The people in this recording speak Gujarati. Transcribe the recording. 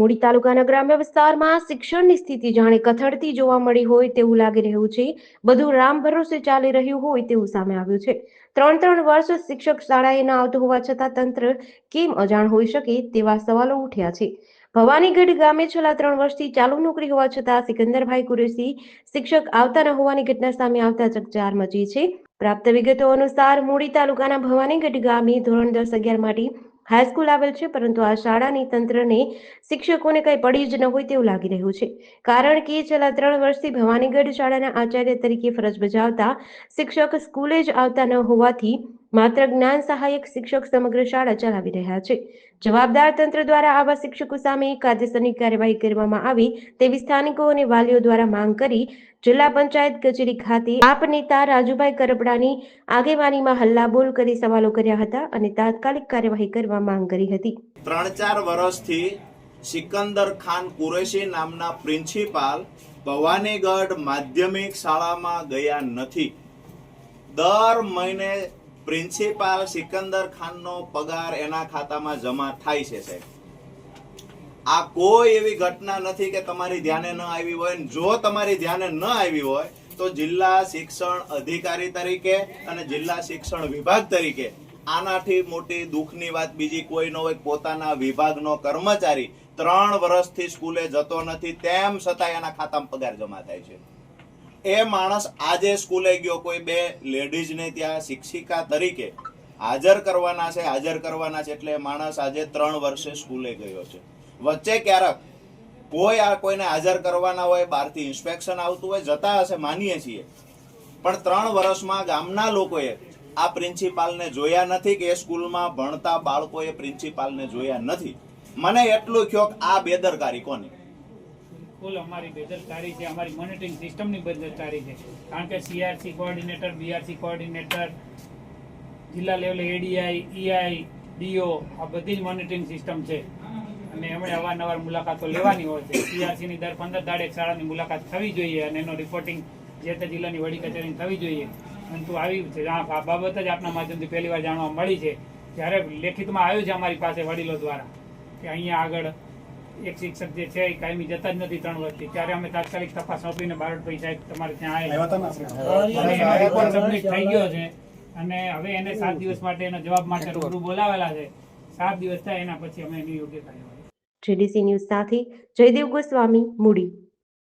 મૂડી તાલુકાના ગ્રામ્ય વિસ્તારમાં શિક્ષણની સ્થિતિ જાણે કથળતી જોવા મળી હોય તેવું લાગી રહ્યું છે. બધું રામ ભરોસે ચાલી રહ્યું હોય તેવું સામે આવ્યું છે. ત્રણ ત્રણ વર્ષ શિક્ષક શાળાએ ન આવતું હોવા છતાં તંત્ર કેમ અજાણ હોઈ શકે તેવા સવાલો ઉઠ્યા છે. ભવાનીગઢ ગામે છેલ્લા ત્રણ વર્ષથી ચાલુ નોકરી હોવા છતાં સિકંદરભાઈ કુરેશી શિક્ષક આવતા ન હોવાની ઘટના સામે આવતા ચકચાર મચી છે. પ્રાપ્ત વિગતો અનુસાર મૂડી તાલુકાના ભવાનીગઢ ગામે ધોરણ દસ અગિયાર માટે હાઈસ્કૂલ આવેલ છે, પરંતુ આ શાળાની તંત્રને શિક્ષકોને કંઈ પડી જ ન હોય તેવું લાગી રહ્યું છે. કારણ કે છેલ્લા ત્રણ વર્ષથી ભવાનીગઢ શાળાના આચાર્ય તરીકે ફરજ બજાવતા શિક્ષક સ્કૂલે જ આવતા ન હોવાથી માત્ર જ્ઞાન સહાયક શિક્ષક સમગ્ર શાળા ચલાવી રહ્યા છે. જવાબદાર તંત્ર દ્વારા આવા શિક્ષકો સામે કાયદેસરની કાર્યવાહી કરવામાં આવી તેવી સ્થાનિકો અને વાલીઓ દ્વારા માંગ કરી જિલ્લા પંચાયત કચેરી ખાતે આપ નેતા રાજુભાઈ કરપડાની આગેવાનીમાં હલ્લાબોલ કરી સવાલો કર્યા હતા અને તાત્કાલિક કાર્યવાહી કરવા માંગ કરી હતી. ત્રણ ચાર વર્ષથી સિકંદર ખાન કુરેશી નામના પ્રિન્સિપાલ ભવાનીગઢ માધ્યમિક શાળામાં ગયા નથી. દર મહિને પ્રિન્સિપાલ સિકંદર ખાનનો પગાર એના ખાતામાં જમા થાય છે, સાહેબ. આ કોઈ એવી ઘટના નથી કે તમારી ધ્યાને ન આવી હોય જો તમારી ધ્યાને ન આવી હોય, તો જિલ્લા શિક્ષણ અધિકારી તરીકે અને જિલ્લા શિક્ષણ વિભાગ તરીકે આનાથી મોટી દુઃખની વાત બીજી કોઈ ન હોય પોતાના વિભાગનો કર્મચારી ત્રણ વર્ષથી સ્કૂલે જતો નથી, તેમ છતાં એના ખાતામાં પગાર જમા થાય છે. એ માણસ આજે સ્કૂલે ગયો, કોઈ બે લેડીઝને ત્યાં શિક્ષિકા તરીકે હાજર કરવાના છે, હાજર કરવાના છે એટલે માણસ આજે ત્રણ વર્ષે સ્કૂલે ગયો છે. વચ્ચે ક્યારેક કોઈ આ કોઈને હાજર કરવાના હોય, બહારથી ઇન્સ્પેક્શન આવતું હોય, જતા હશે, માનીએ છીએ. પણ ત્રણ વર્ષમાં ગામના લોકોએ આ પ્રિન્સિપાલને જોયા નથી કે એ સ્કૂલમાં ભણતા બાળકોએ પ્રિન્સિપાલને જોયા નથી. મને એટલું થયો કે આ બેદરકારી કોની? ફૂલ અમારી બેદરકારી છે, અમારી મોનિટરિંગ સિસ્ટમની બેદરકારી છે. કારણ કે સીઆરસી કોઓર્ડિનેટર બીઆરસી કોઓર્ડિનેટર જિલ્લા લેવલે એડીઆઈ ઈઆઈ ડીઓ આ બધી જ મોનિટરિંગ સિસ્ટમ છે. અને એમણે અવારનવાર મુલાકાતો લેવાની હોય છે. સીઆરસીની દર પંદર દાડે શાળાની મુલાકાત થવી જોઈએ અને એનો રિપોર્ટિંગ જે તે જિલ્લાની વડી કચેરીની થવી જોઈએ. પરંતુ આવી આ બાબત જ આપના માધ્યમથી પહેલી વાર જાણવા મળી છે. જ્યારે લેખિતમાં આવ્યું છે અમારી પાસે વડીલો દ્વારા કે અહીંયા આગળ એક શિક્ષક જે છે એ કાયમી જતા જ નથી ત્રણ વર્ષથી. ત્યારે અમે તાત્કાલિક તપાસ સોંપીને બારડભાઈ સાહેબ તમારે ત્યાં આવ્યા રિપોર્ટ સબમિટ થઈ ગયો છે. અને હવે એને સાત દિવસ માટે એનો જવાબ માટે રૂબરૂ બોલાવેલા છે. સાત દિવસ થાય એના પછી અમે એની યોગ્ય કાર્યવાહી જેડીસી ન્યૂઝ સાથે જયદેવ ગોસ્વામી મૂડી.